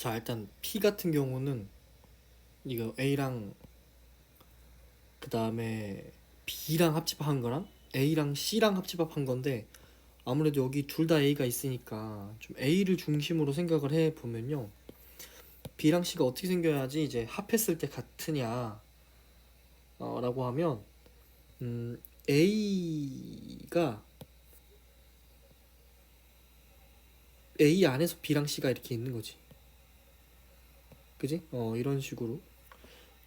자 일단 P 같은 경우는 이거 A랑 그 다음에 B랑 합집한 거랑 A랑 C랑 합집한 건데 아무래도 여기 둘 다 A가 있으니까 좀 A를 중심으로 생각을 해 보면요 B랑 C가 어떻게 생겨야지 이제 합했을 때 같으냐 어, 라고 하면 음, A가 A 안에서 B랑 C가 이렇게 있는 거지. 그지? 어, 이런 식으로.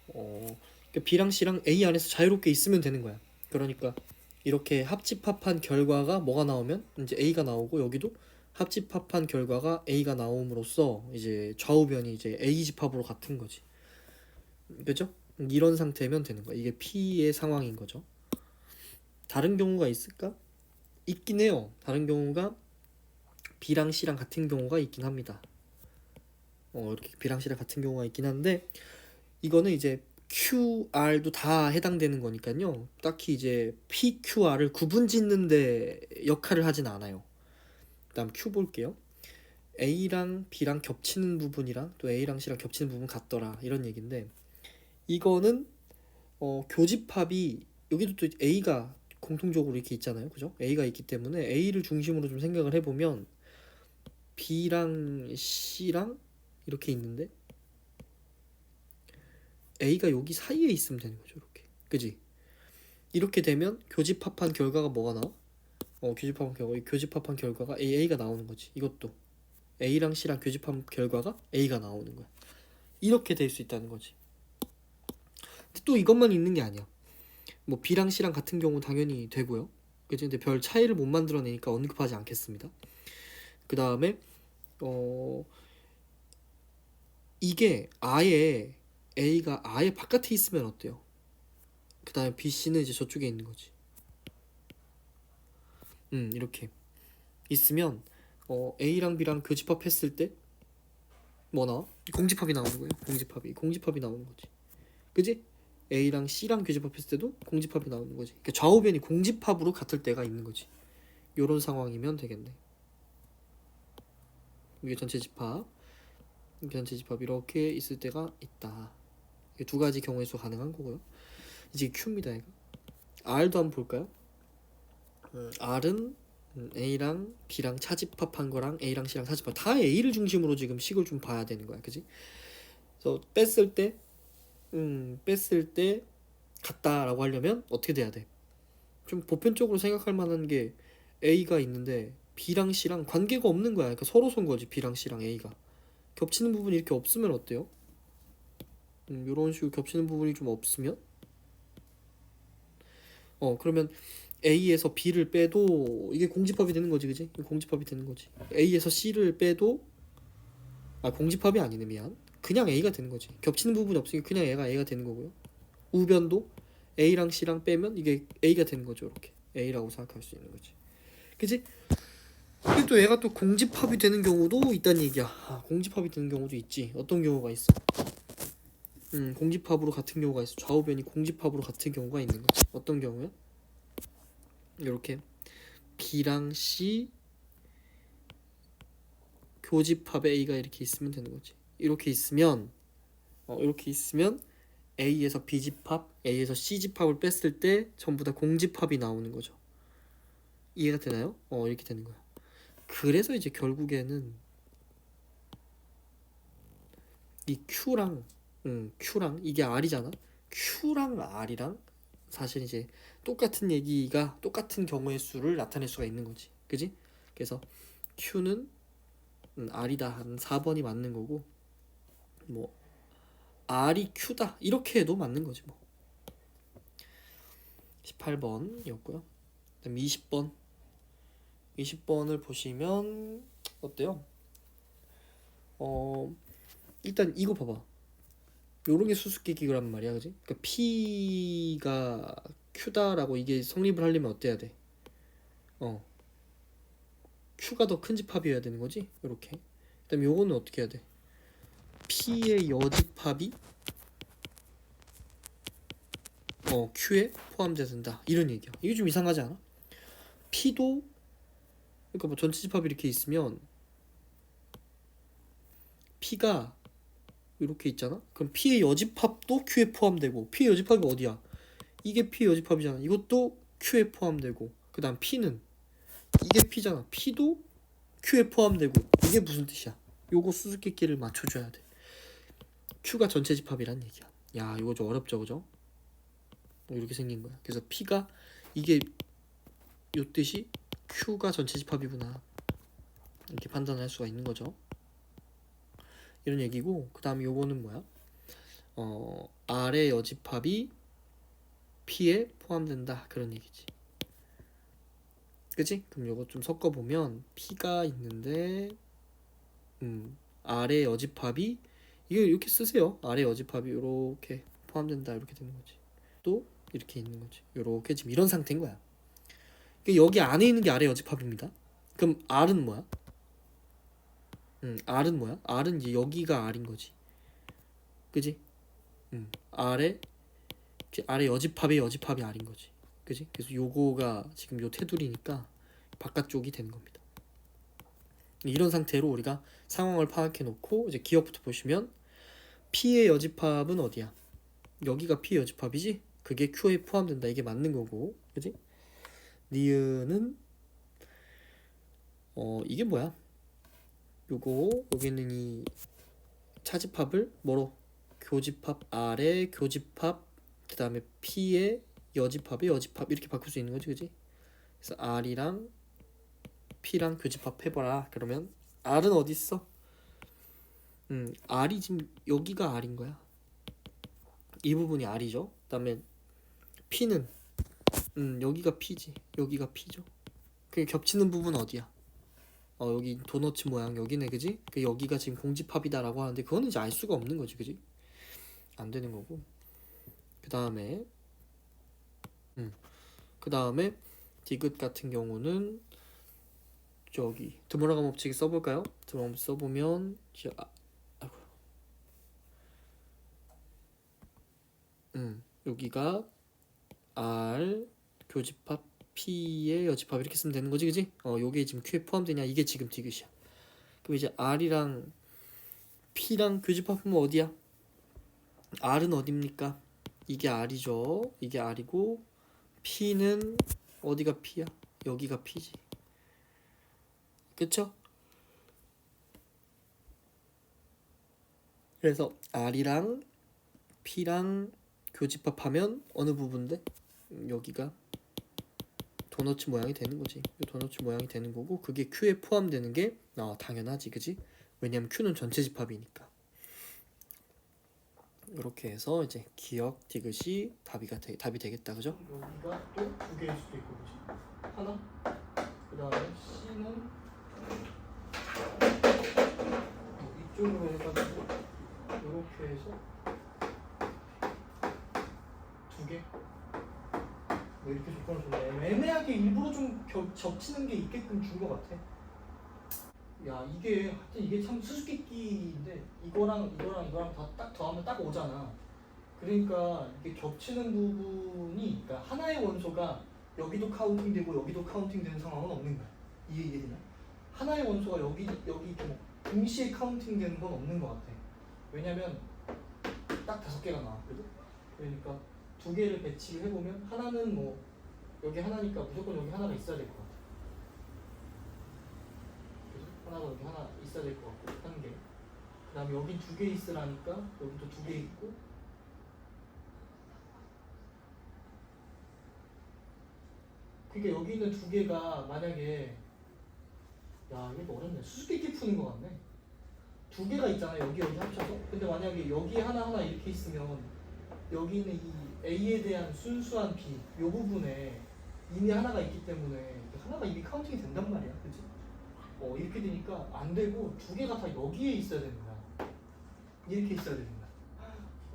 어, 그러니까 B랑 C랑 A 안에서 자유롭게 있으면 되는 거야. 그러니까 이렇게 합집합한 결과가 뭐가 나오면 이제 A가 나오고 여기도 합집합한 결과가 A가 나옴으로써 이제 좌우변이 이제 A 집합으로 같은 거지. 그죠? 이런 상태면 되는 거야. 이게 P의 상황인 거죠. 다른 경우가 있을까? 있긴 해요. 다른 경우가 B랑 C랑 같은 경우가 있긴 합니다. 어, 이렇게 B랑 C랑 같은 경우가 있긴 한데 이거는 이제 QR도 다 해당되는 거니까요. 딱히 이제 PQR을 구분 짓는데 역할을 하진 않아요. 그다음 Q 볼게요. A랑 B랑 겹치는 부분이랑 또 A랑 C랑 겹치는 부분 같더라 이런 얘기인데 이거는 어, 교집합이 여기도 또 A가 공통적으로 이렇게 있잖아요. 그죠? A가 있기 때문에 A를 중심으로 좀 생각을 해보면 B랑 C랑 이렇게 있는데 A가 여기 사이에 있으면 되는 거죠. 이렇게. 그지? 이렇게 되면 교집합한 결과가 뭐가 나와? 어, 교집합한 결과, 교집합한 결과가 A, A가 나오는 거지. 이것도 A랑 C랑 교집합한 결과가 A가 나오는 거야. 이렇게 될 수 있다는 거지. 근데 또 이것만 있는 게 아니야. 뭐 B랑 C랑 같은 경우 당연히 되고요. 그지? 근데 별 차이를 못 만들어내니까 언급하지 않겠습니다. 그 다음에 어 이게 아예 A가 아예 바깥에 있으면 어때요? 그 다음에 B, C는 이제 저쪽에 있는 거지. 음 이렇게 있으면 어 A랑 B랑 교집합했을 때 뭐 나와? 공집합이 나오는 거예요. 공집합이 공집합이 나오는 거지. 그지? A랑 C랑 교집합했을 때도 공집합이 나오는 거지. 그러니까 좌우변이 공집합으로 같을 때가 있는 거지. 요런 상황이면 되겠네. 이게 전체 집합, 전체 집합 이렇게 있을 때가 있다. 두 가지 경우의 수 가능한 거고요. 이제 Q입니다. 이거. R도 한번 볼까요? 음, R은 음, A랑 B랑 차집합한 거랑 A랑 C랑 차집합 다 A를 중심으로 지금 식을 좀 봐야 되는 거야, 그지? 그래서 뺐을 때, 음, 뺐을 때 같다라고 하려면 어떻게 돼야 돼? 좀 보편적으로 생각할 만한 게 A가 있는데 B랑 C랑 관계가 없는 거야. 그러니까 서로 선 거지 B랑 C랑 A가 겹치는 부분이 이렇게 없으면 어때요? 음, 이런 식으로 겹치는 부분이 좀 없으면 어 그러면 A에서 B를 빼도 이게 공집합이 되는 거지, 그지? 공집합이 되는 거지. A에서 C를 빼도 아 공집합이 아니네 미안. 그냥 A가 되는 거지. 겹치는 부분이 없으니까 그냥 얘가 A가 되는 거고요. 우변도 A랑 C랑 빼면 이게 A가 되는 거죠, 이렇게 A라고 생각할 수 있는 거지. 그지? 근데 또 얘가 또 공집합이 되는 경우도 있다는 얘기야. 아, 공집합이 되는 경우도 있지. 어떤 경우가 있어? 음, 공집합으로 같은 경우가 있어. 좌우변이 공집합으로 같은 경우가 있는 거지. 어떤 경우야? 이렇게 B랑 C 교집합에 A가 이렇게 있으면 되는 거지. 이렇게 있으면 어, 이렇게 있으면 A에서 B 집합, A에서 C 집합을 뺐을 때 전부 다 공집합이 나오는 거죠. 이해가 되나요? 어, 이렇게 되는 거야. 그래서 이제 결국에는 이 Q랑 음, Q랑 이게 R이잖아. Q랑 R이랑 사실 이제 똑같은 얘기가 똑같은 경우의 수를 나타낼 수가 있는 거지. 그지? 그래서 Q는 음, R이다 한 4번이 맞는 거고 뭐 R이 Q다 이렇게 해도 맞는 거지 뭐. 18번이었고요. 그다음 20번 20번을 보시면 어때요? 어 일단 이거 봐봐. 요런 게 수수께끼란 말이야, 그지? 그러니까 P가 Q다라고 이게 성립을 하려면 어때야 돼? 어. Q가 더 큰 집합이어야 되는 거지? 요렇게. 그다음에 요거는 어떻게 해야 돼? P의 여집합이 어 Q에 포함돼야 된다. 이런 얘기야. 이게 좀 이상하지 않아? P도 그러니까 뭐 전체 집합이 이렇게 있으면 P가 이렇게 있잖아. 그럼 P의 여집합도 Q에 포함되고 P의 여집합이 어디야? 이게 P의 여집합이잖아. 이것도 Q에 포함되고 그다음 P는 이게 P잖아. P도 Q에 포함되고 이게 무슨 뜻이야? 요거 수수께끼를 맞춰줘야 돼. Q가 전체 집합이란 얘기야. 야, 이거 좀 어렵죠, 그죠? 뭐 이렇게 생긴 거야. 그래서 P가 이게 요 뜻이 Q가 전체 집합이구나. 이렇게 판단할 수가 있는 거죠. 이런 얘기고 그 다음에 요거는 뭐야? 어 R의 여집합이 P에 포함된다 그런 얘기지. 그지? 그럼 요거 좀 섞어 보면 P가 있는데 음 R의 여집합이 이거 이렇게 쓰세요. R의 여집합이 이렇게 포함된다 이렇게 되는 거지. 또 이렇게 있는 거지. 이렇게 지금 이런 상태인 거야. 그러니까 여기 안에 있는 게 R의 여집합입니다. 그럼 R은 뭐야? 음, R은 뭐야? R은 이제 여기가 R인 거지. 그지? 음, R의 R의 여집합의 여집합이 R인 거지. 그지? 그래서 요거가 지금 요 테두리니까 바깥쪽이 되는 겁니다. 이런 상태로 우리가 상황을 파악해 놓고 이제 기억부터 보시면 P의 여집합은 어디야? 여기가 P의 여집합이지? 그게 Q에 포함된다. 이게 맞는 거고. 그지? 니은은 어 이게 뭐야? 요거 여기는 이 차집합을 뭐로 교집합 R의 교집합 그 다음에 P의 여집합의 여집합 이렇게 바꿀 수 있는 거지 그지? 그래서 R이랑 P랑 교집합 해봐라 그러면 R은 어디 있어? 음 R이 지금 여기가 R인 거야 이 부분이 R이죠 그 다음에 P는 음 여기가 P지 여기가 P죠 그 겹치는 부분 어디야? 어 여기 도너츠 모양 여기네 그지? 그 여기가 지금 공집합이다라고 하는데 그거는 이제 알 수가 없는 거지 그지? 안 되는 거고 그 다음에 음그 다음에 디귿 같은 경우는 저기 드모라감 법칙 써볼까요? 드모라감 써보면 저, 아, 아이고. 음 여기가 R 교집합 P의 여집합 이렇게 쓰면 되는 거지 그지? 어 요게 지금 Q에 포함되냐 이게 지금 디귿이야 그럼 이제 R이랑 P랑 교집합하면 어디야? R은 어딥니까? 이게 R이죠 이게 R이고 P는 어디가 P야? 여기가 P지 그쵸? 그래서 R이랑 P랑 교집합하면 어느 부분인데? 음, 여기가 도너츠 모양이 되는 거지. 이 도너츠 모양이 되는 거고 그게 Q에 포함되는 게 어, 당연하지, 그지? 왜냐면 Q는 전체 집합이니까. 이렇게 해서 이제 기억 디귿이 답이가 되, 답이 되겠다, 그죠? 여기가 또 두 개일 수도 있고, 그지? 하나. 그다음에 C는 이쪽으로 해가지고 이렇게 해서 두 개. 뭐 이렇게 조건을 줬네. 애매하게 일부러 좀 겹, 겹치는 게 있게끔 준 것 같아. 야 이게 하여튼 이게 참 수수께끼인데 이거랑 이거랑 이거랑 다 딱 더하면 딱 오잖아. 그러니까 이게 겹치는 부분이 그러니까 하나의 원소가 여기도 카운팅되고 여기도 카운팅되는 상황은 없는 거야. 이해되나? 하나의 원소가 여기 여기 이렇게 뭐 동시에 카운팅되는 건 없는 것 같아. 왜냐면 딱 다섯 개가 나왔거든. 그러니까 두 개를 배치를 해보면 하나는 뭐 여기 하나니까 무조건 여기 하나가 있어야 될 것 같아. 하나가 여기 하나 있어야 될 것 같고 한 개. 그 다음에 여기 두 개 있으라니까 여기 또 두 개 있고. 그러니까 여기 있는 두 개가 만약에 야 이게 뭐 어렵네 수수께끼 푸는 것 같네. 두 개가 있잖아 여기 여기 합쳐서. 근데 만약에 여기 하나 하나 이렇게 있으면 여기 있는 이 A에 대한 순수한 B 요 부분에 이미 하나가 있기 때문에 하나가 이미 카운팅이 된단 말이야 그치? 어 이렇게 되니까 안 되고 두 개가 다 여기에 있어야 거야 이렇게 있어야 거야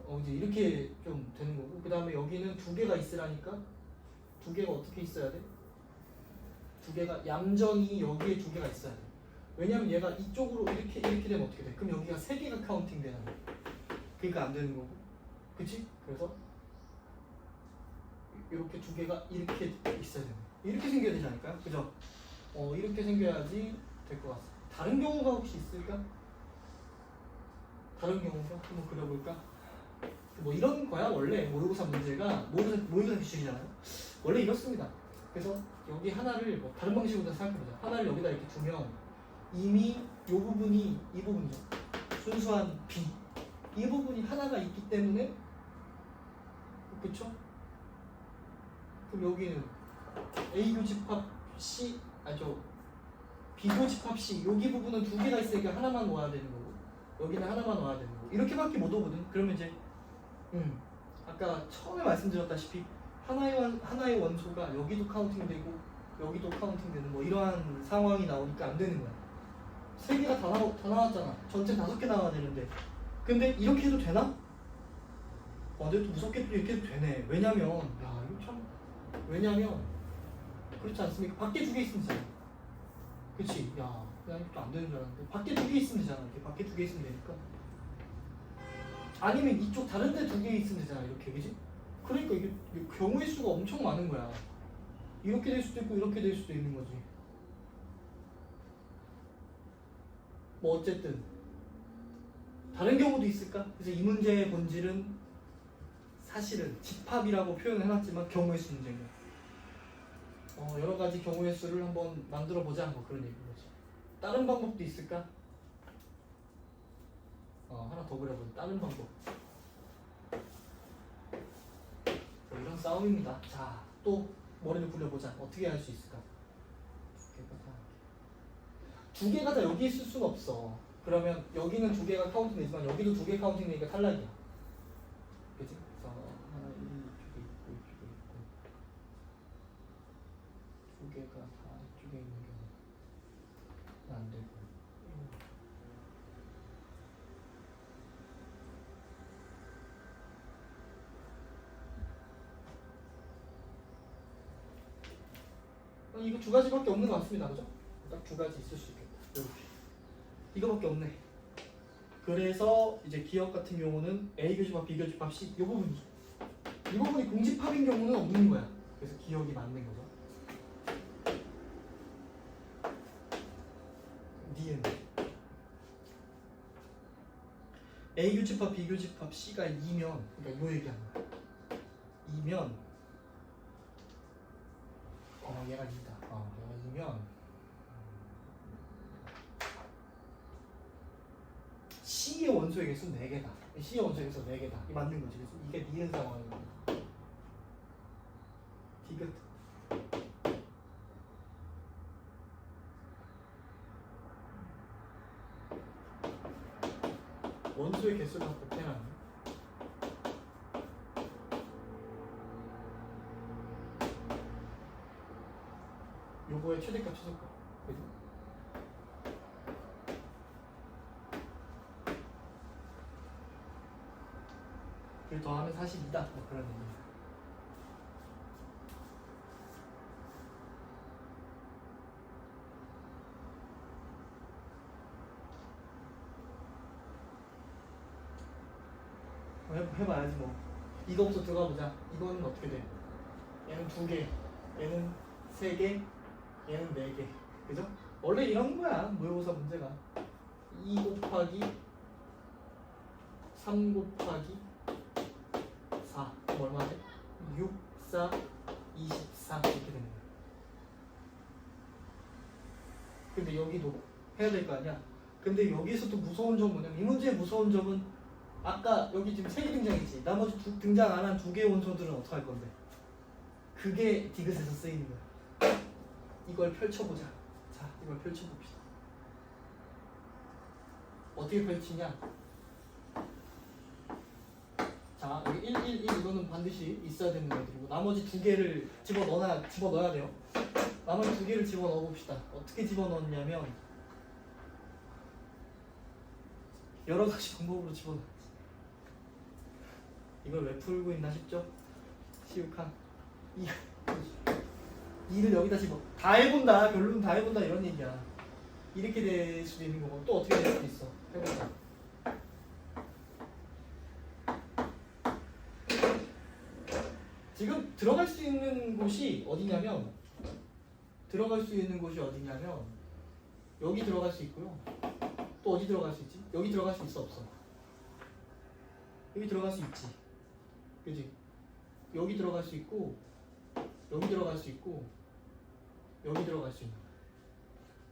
어 이제 이렇게 좀 되는 거고 그 다음에 여기는 두 개가 있으라니까 두 개가 어떻게 있어야 돼? 두 개가 얌전히 여기에 두 개가 있어야 돼 왜냐면 얘가 이쪽으로 이렇게 이렇게 되면 어떻게 돼? 그럼 여기가 세 개가 카운팅 되는 거야 그러니까 안 되는 거고 그치? 그래서 이렇게 두 개가 이렇게 있어야 돼요. 이렇게 생겨야 되지 않을까요? 그죠? 어 이렇게 생겨야지 될 것 같습니다. 다른 경우가 혹시 있을까? 다른 경우가 한번 그려볼까? 뭐 이런 거야 원래 모의고사 문제가 모의고사, 모의고사 기준이잖아요. 원래 이렇습니다. 그래서 여기 하나를 뭐 다른 방식으로 생각해보자. 하나를 여기다 이렇게 두면 이미 이 부분이 이 부분이죠. 순수한 B 이 부분이 하나가 있기 때문에 그쵸? 그럼 여기는 A 교집합 C 아저 B 교집합 C 여기 부분은 두 개가 있으니까 하나만 놓아야 되는 거고 여기는 하나만 놓아야 되는 거고 이렇게밖에 못 오거든. 그러면 이제 음 아까 처음에 말씀드렸다시피 하나의 원 하나의 원소가 여기도 카운팅되고 여기도 카운팅되는 뭐 이러한 상황이 나오니까 안 되는 거야. 세 개가 다, 나와, 다 나왔잖아. 전체 다섯 개 나와야 되는데. 근데 이렇게 해도 되나? 와, 근데 또 무섭게 또 이렇게 해도 되네. 왜냐면, 야. 왜냐면, 그렇지 않습니까? 밖에 두 개 있으면 되잖아. 그치? 야, 그냥 이것도 안 되는 줄 알았는데. 밖에 두 개 있으면 되잖아. 이렇게 밖에 두 개 있으면 되니까. 아니면 이쪽 다른 데 두 개 있으면 되잖아. 이렇게, 그지? 그러니까 이게, 이게 경우의 수가 엄청 많은 거야. 이렇게 될 수도 있고, 이렇게 될 수도 있는 거지. 뭐 어쨌든 다른 경우도 있을까? 그래서 이 문제의 본질은 사실은 집합이라고 표현을 해놨지만 경우의 수 문제인 거야. 어, 여러 가지 경우의 수를 한번 만들어 보자 뭐 그런 얘기인 거지. 다른 방법도 있을까? 어, 하나 더 그려보자. 다른 방법. 뭐 이런 싸움입니다. 자, 또 머리를 굴려보자. 어떻게 할 수 있을까? 두 개가 다. 여기 있을 수는 없어. 그러면 여기는 두 개가 카운팅 되지만 여기도 두 개 카운팅 되니까 탈락이야. 그치? 그래서 하나 이쪽에 있고 이쪽에 있고 두 개가 다 이쪽에 있는 경우 안 되고 어, 이거 두 가지밖에 없는 것 같습니다. 그죠? 딱 두 가지 있을 수 있겠다. 이렇게. 이거밖에 없네. 그래서 이제 기억 같은 경우는 A 교집합, B 교집합, C 이 부분이 이 부분이 공집합인 경우는 없는 거야. 그래서 기억이 맞는 거죠. 니은 A 교집합, B 교집합, C가 2면 그러니까 요 얘기하는 거야. 2면 어 얘가 2다. 어 얘가 2면 C의 원소의 개수는 4개다. C의 원소의 개수 4개다. 이 맞는 거지. 그래서 이게 니은 상황인 거야. 디귿. 원소의 개수를 다 곱해놨네. 요거의 최대값 최소값. 그죠? 그걸 더하면 42다. 뭐 그런 의미야. 어, 해, 해봐야지 뭐. 이거부터 들어가 보자. 이거는 어떻게 돼? 얘는 두 개, 얘는 세 개, 얘는 네 개. 그죠? 원래 이런 거야. 모의고사 문제가. 2 곱하기 3 곱하기 4 그럼 얼마지? 6, 4, 24 이렇게 되는 거야. 근데 여기도 해야 될 거 아니야? 근데 여기서 또 무서운 점은 뭐냐면 이 문제의 무서운 점은 아까 여기 지금 세 개 등장했지 나머지 두, 등장 안 한 두 개의 원소들은 어떻게 할 건데? 그게 디귿에서 쓰이는 거야. 이걸 펼쳐보자. 자, 이걸 펼쳐봅시다. 어떻게 펼치냐? 자, 여기 1, 1, 1 이거는 반드시 있어야 되는 애들이고 나머지 두 개를 집어 넣어야 집어 넣어야 돼요. 나머지 두 개를 집어 넣어 봅시다. 어떻게 집어 넣었냐면 여러 가지 방법으로 집어 넣었지. 이걸 왜 풀고 있나 싶죠? 시욱한 이 이 를 여기다 집어 다 해본다 결론은 다 해본다 이런 얘기야. 이렇게 될 수도 있는 거고 또 어떻게 될 수도 있어. 해보자. 지금 들어갈 수 있는 곳이 어디냐면 들어갈 수 있는 곳이 어디냐면 여기 들어갈 수 있고요. 또 어디 들어갈 수 있지? 여기 들어갈 수 있어 없어? 여기 들어갈 수 있지. 그지? 여기 들어갈 수 있고 여기 들어갈 수 있고 여기 들어갈 수 있는 거야.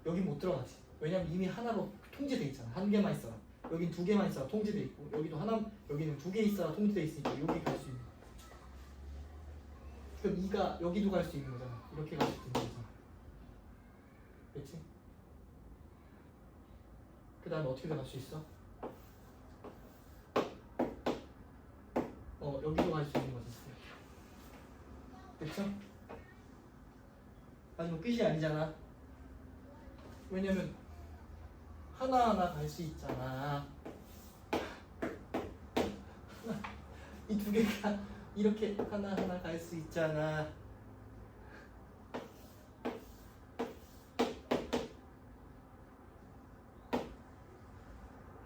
여기 못 들어가지. 왜냐면 이미 하나로 통제돼 있잖아. 한 개만 있어라. 여긴 두 개만 있어라 통제돼 있고 여기도 하나 여기는 두 개 있어라 통제돼 있으니까 여기 갈 수 있는 거야. 그럼 이가 여기도 갈 수 있는 거잖아. 이렇게 갈 수 있는 거잖아. 그렇지? 그 다음에 어떻게 갈수 있어? 어 여기도 갈 수 있는 거지. 그렇죠? 아니 뭐 끝이 아니잖아. 왜냐면 하나하나 갈 수 있잖아. 이 두 개가 이렇게 하나하나 갈 수 있잖아.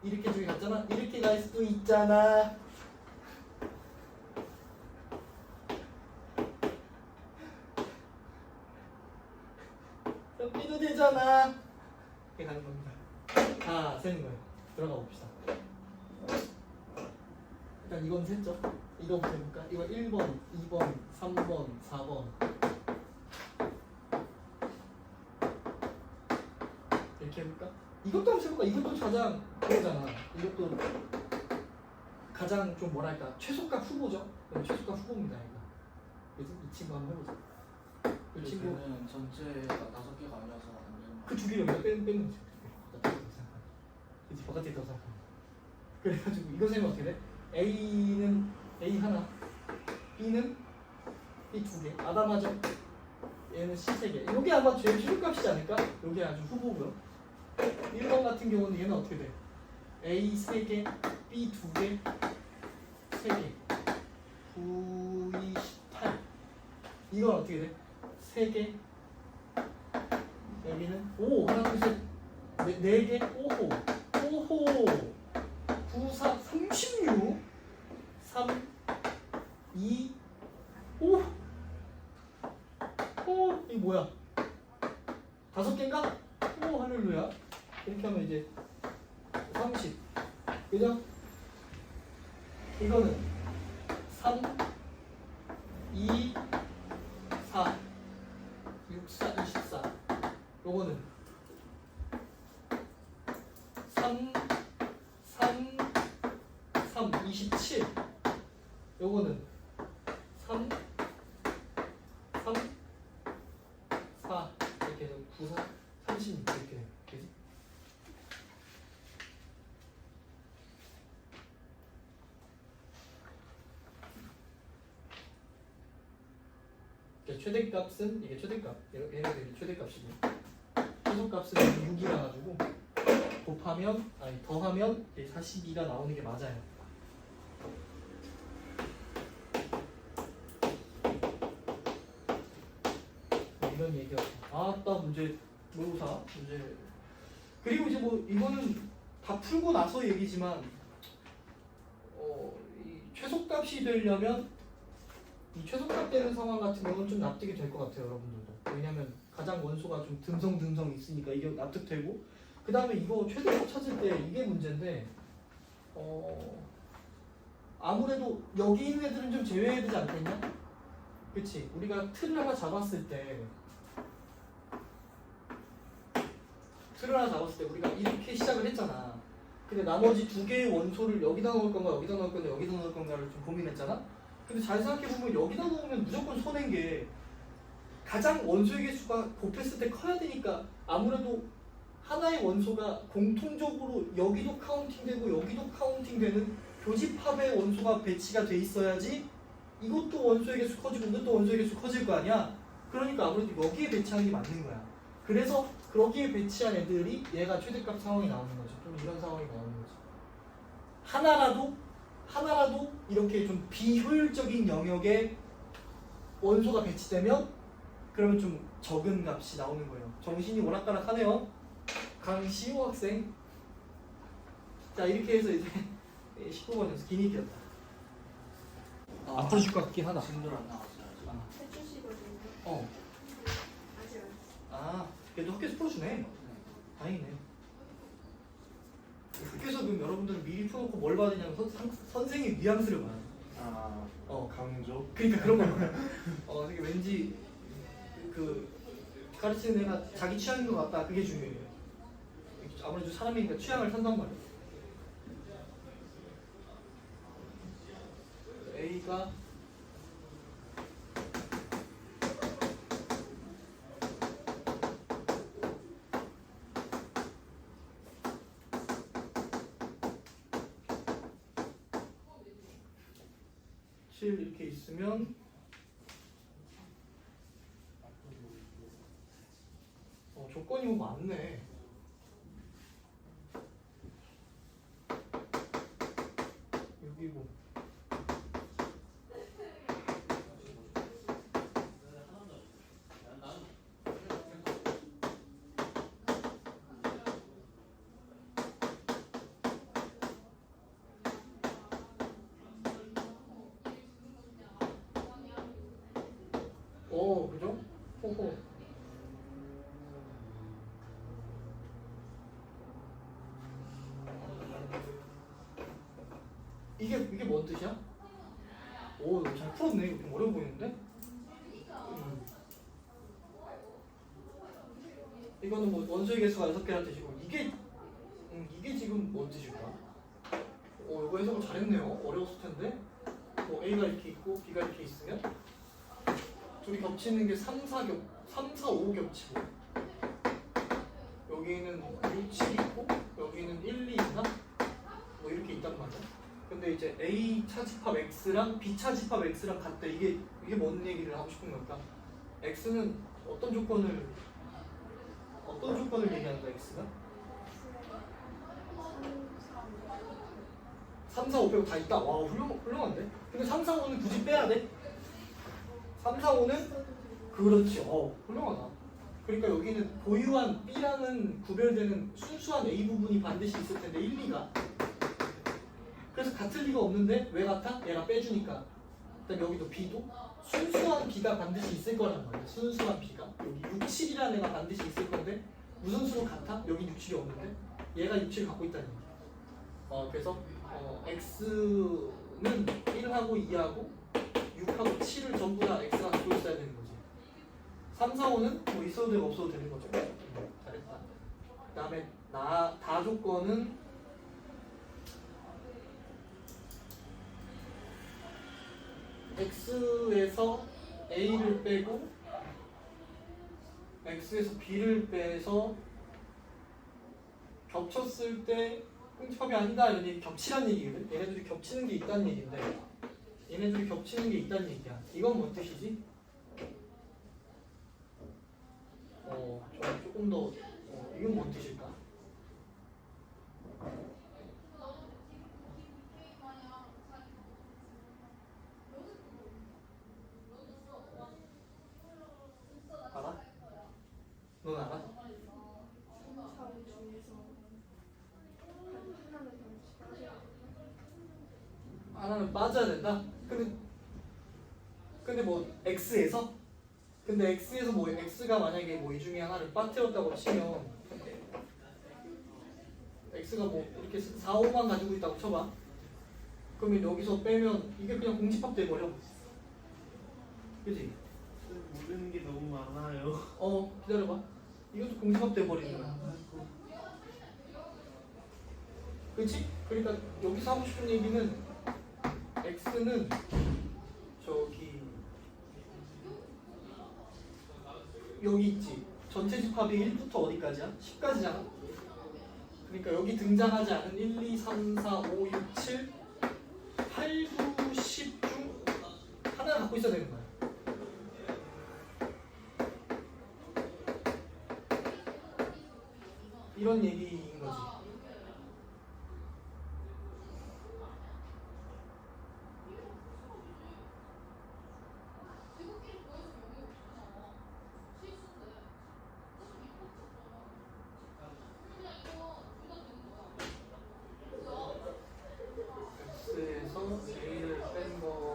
이렇게 두개 갔잖아. 이렇게 갈 수도 있잖아. 여기도 되잖아. 이렇게 가는 겁니다. 다 세는 거예요. 들어가 봅시다. 일단 이건 셌죠? 이거부터 해볼까? 이거 1번, 2번, 3번, 4번. 이렇게 해볼까? 이것도 한번 해볼까? 이것도 가장 그거잖아. 이것도 가장 좀 뭐랄까 최소값 후보죠? 그럼 최소값 후보입니다, 이거. 그래서 이 친구 한번 해보자. 이 친구 는 전체가 다섯 개가 아니라서 안 되는 그두 개 여기다 빼는 빼는 거지. 그치 바깥에 있다고 생각하면. 그래가지고 이거 세면 어떻게 돼? A는 A 하나, B는 B 두 개. 아담하죠? 얘는 C 세 개. 이게 아마 제일 최소값이지 않을까? 이게 아주 후보고요. 1번 같은 경우는 얘는 어떻게 돼? A 세 개, B 두 개, 세 개. 9, 2, 18. 이건 어떻게 돼? 세 개, 여기는 오 하나 둘셋네 개 오호 오호 9 4 36 3 2 5 오, 이 뭐야? 다섯 개인가? 오, 할렐루야. 이렇게 하면 이제 30. 그죠? 이거는 3, 2, 4, 6, 4, 24. 요거는 3, 3, 3, 27. 요거는 3, 3, 4. 이렇게 해서 9, 4, 36 이렇게? 이게 최대값은 이게 최대값. 얘- 얘네들이 최대값이고. 최소값은 6이라 가지고 곱하면 아니 더하면 42가 나오는 게 맞아요. 뭐 이런 얘기가 아따 문제 모의고사 문제. 그리고 이제 뭐 이거는 다 풀고 나서 얘기지만 어, 이 최소값이 되려면 이 최소값 되는 상황 같은 경우는 좀 납득이 될 것 같아요 여러분들도. 왜냐면 가장 원소가 좀 듬성듬성 있으니까 이게 납득되고. 그 다음에 이거 최대값 찾을 때 이게 문제인데 어 아무래도 여기 있는 애들은 좀 제외해야 되지 않겠냐? 그치? 우리가 틀을 하나 잡았을 때 하나 잡았을 때 우리가 이렇게 시작을 했잖아. 근데 나머지 두 개의 원소를 여기다 넣을 건가 여기다 넣을 건가 여기다 넣을 건가를 좀 고민했잖아. 근데 잘 생각해 보면 여기다 넣으면 무조건 손해인 게 가장 원소의 개수가 곱했을 때 커야 되니까 아무래도 하나의 원소가 공통적으로 여기도 카운팅되고 여기도 카운팅되는 교집합의 원소가 배치가 돼 있어야지 이것도 원소의 개수 커지고 이것도 원소의 개수 커질 거 아니야. 그러니까 아무래도 여기에 배치하는 게 맞는 거야. 그래서 거기에 배치한 애들이 얘가 최대값 상황이 나오는 거죠 좀 이런 상황이 나오는 거죠 하나라도 하나라도 이렇게 좀 비효율적인 영역에 원소가 배치되면 그러면 좀 적은 값이 나오는 거예요. 정신이 오락가락하네요. 강시호 학생. 자 이렇게 해서 이제 19번에서 기니피였다. 안 풀어줄 것 같긴 하다. 친구들 안 나왔어요 아직. 아, 해주시거든요. 어, 아직 안 아, 그래도 학교에서 풀어주네. 네. 다행이네. 그래서 그럼 여러분들은 미리 풀어놓고 뭘 받으냐면 선, 선, 선생님 뉘앙스를 봐요. 아 어. 강조 그러니까 그런 거예요. 어, 되게 왠지 그 가르치는 애가 자기 취향인 것 같다. 그게 중요해요. 아무래도 사람이니까 취향을 탄단 말이에요. A가 칠 이렇게 있으면 어, 조건이 뭐 많네. 여기고. 오, 그죠? 호호. 이게 이게 뭔 뜻이야? 오, 잘 풀었네. 이거 좀 어려워 보이는데? 음. 이거는 뭐 원소의 개수가 여섯 개라는 뜻이고 이게 음, 이게 지금 뭔 뜻일까? 오, 이거 해석을 잘했네요. 어려웠을 텐데. 뭐 A가 이렇게 있고 B가 이렇게 있으면 둘이 겹치는 게 3, 4 겹, 3, 4, 5 겹치고 여기는 6, 7 있고 여기는 1, 2, 3뭐 이렇게 있단 말이야. 근데 이제 A 차집합 X랑 B 차집합 X랑 같다. 이게 이게 뭔 얘기를 하고 싶은 걸까? X는 어떤 조건을 어떤 조건을 거야 X가? 3, 4, 5 빼고 다 있다. 와 훌륭, 훌륭한데? 근데 3, 4, 5는 굳이 빼야 돼? 3, 4, 5는 그렇지. 어, 훌륭하다. 그러니까 여기는 보유한 B랑은 구별되는 순수한 A 부분이 반드시 있을 텐데 1, 2가. 그래서 같을 리가 없는데 왜 같아? 얘가 빼주니까. 그다음 여기도 B도 순수한 B가 반드시 있을 거란 말이야. 순수한 B가. 여기 6, 7이라는 애가 반드시 있을 건데 무슨 수로 같아? 여기 6, 7이 없는데 얘가 6, 7 갖고 있다는 얘기야. 어, 그래서 어, X는 1하고 2하고 6하고 7을 전부 다 X가 갖고 있어야 되는 거지. 3, 4, 5는 뭐 있어도 되고 없어도 되는 거죠. 음, 잘했다. 그 다음에 나, 다 조건은 X에서 A를 빼고 X에서 B를 빼서 겹쳤을 때 꽁집합이 아니다 이런 얘기 겹치란 얘기거든 얘네들이 겹치는 게 있다는 얘기인데 얘네들이 겹치는 게 있다는 얘기야 이건 뭔 뜻이지? 어, 좀, 조금 더 어, 이건 뭔 뜻일까? 알아? 넌 알아? 사우 중에서 하나는 잠시 빠져. 하나는 빠져야 된다. 근데 근데 뭐 x에서 근데 x에서 뭐 x가 만약에 뭐 이 중에 하나를 빠뜨렸다고 치면 x가 뭐 이렇게 4, 5만 가지고 있다고 쳐봐. 그러면 여기서 빼면 이게 그냥 공집합 돼버려. 그지? 모르는 게 너무 많아요 어 기다려봐. 이것도 공집합 돼버리는 거야. 그치? 그러니까 여기서 하고 싶은 얘기는 x는 저기 여기 있지. 전체 집합이 1부터 어디까지야? 10까지잖아. 그러니까 여기 등장하지 않은 1, 2, 3, 4, 5, 6, 7 8, 9, 10 중 하나 갖고 있어야 되는 거야. 이런 얘기인 거지 X에서 A를 뺀 거.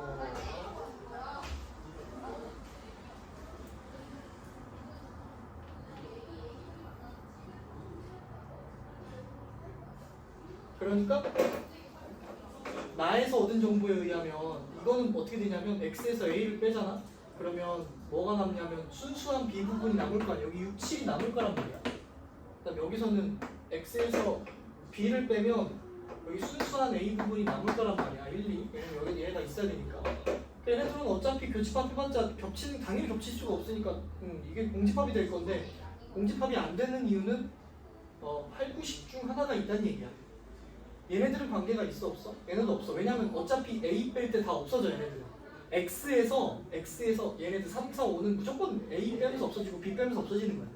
그러니까 나에서 얻은 정보에 의하면 이거는 어떻게 되냐면 x에서 a를 빼잖아. 그러면 뭐가 남냐면 순수한 b 부분이 남을 거 아니야. 여기 6, 7이 남을 거란 말이야. 그다음 여기서는 x에서 b를 빼면 여기 순수한 a 부분이 남을 거란 말이야. 1, 2. 왜냐면 여기 얘가 있어야 되니까. 얘네들은 어차피 교집합 해봤자 겹치는 당연히 겹칠 수가 없으니까 음, 이게 공집합이 될 건데 공집합이 안 되는 이유는 어, 8, 9, 10중 하나가 있다는 얘기야. 얘네들은 관계가 있어 없어? 얘네도 없어. 왜냐면 어차피 A 뺄 때 다 없어져 얘네들은. X에서 X에서 얘네들 3, 4, 5는 무조건 A 빼면서 없어지고 B 빼면서 없어지는 거야.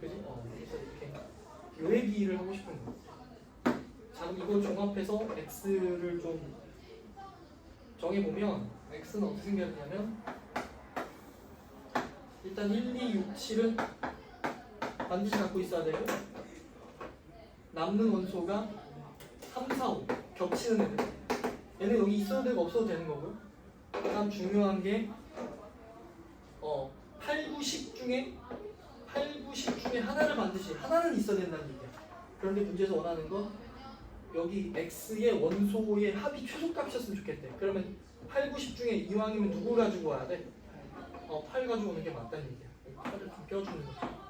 그지? 어, 그래서 이렇게 요 얘기를 하고 싶은 거야. 자, 이걸 종합해서 X를 좀 정해보면 X는 어떻게 생겼냐면 일단 1, 2, 6, 7은 반드시 갖고 있어야 되고 남는 원소가 3, 4, 5 겹치는 애들. 얘는 여기 있어도 되고 없어도 되는 거고요. 그 다음 중요한 게 어, 8, 9, 10 중에 8, 9, 10 중에 하나를 반드시 하나는 있어야 된다는 얘기야. 그런데 문제에서 원하는 건 여기 x의 원소의 합이 최소값이었으면 좋겠대. 그러면 8, 9, 10 중에 이왕이면 누구 가지고 와야 돼? 어, 8 가지고 오는 게 맞다는 얘기야. 8을 좀 껴주는 거지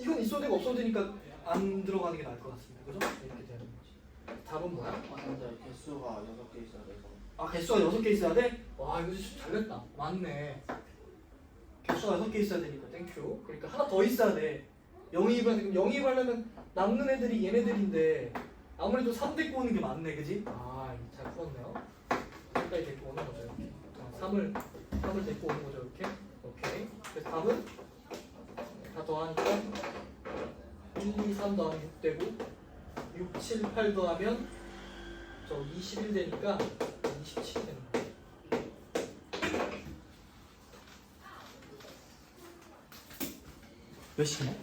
이건 있어도 되고 없어도 되니까 안 들어가는 게 나을 것 같습니다. 그죠? 이렇게 되는 거지. 답은 뭐야? 아 근데 개수가 6개 있어야 돼서. 아 개수가 여섯 개 있어야 돼? 와 이거 진짜 잘 됐다. 맞네. 개수가 여섯 개 있어야 되니까. 땡큐 그러니까 하나 더 있어야 돼. 영입을 영입하려면 남는 애들이 얘네들인데 아무래도 3 데리고 오는 게 맞네. 그지? 아 잘 풀었네요. 3까지 데리고 오는 거죠 이렇게. 3을 3을 데리고 오는 거죠 이렇게? 오케이. 그래서 답은 다 더하니까 1, 2, 3 더하면 6 되고 6, 7, 8 더하면 저 21 되니까 27 되는 거예요. 몇 시냐?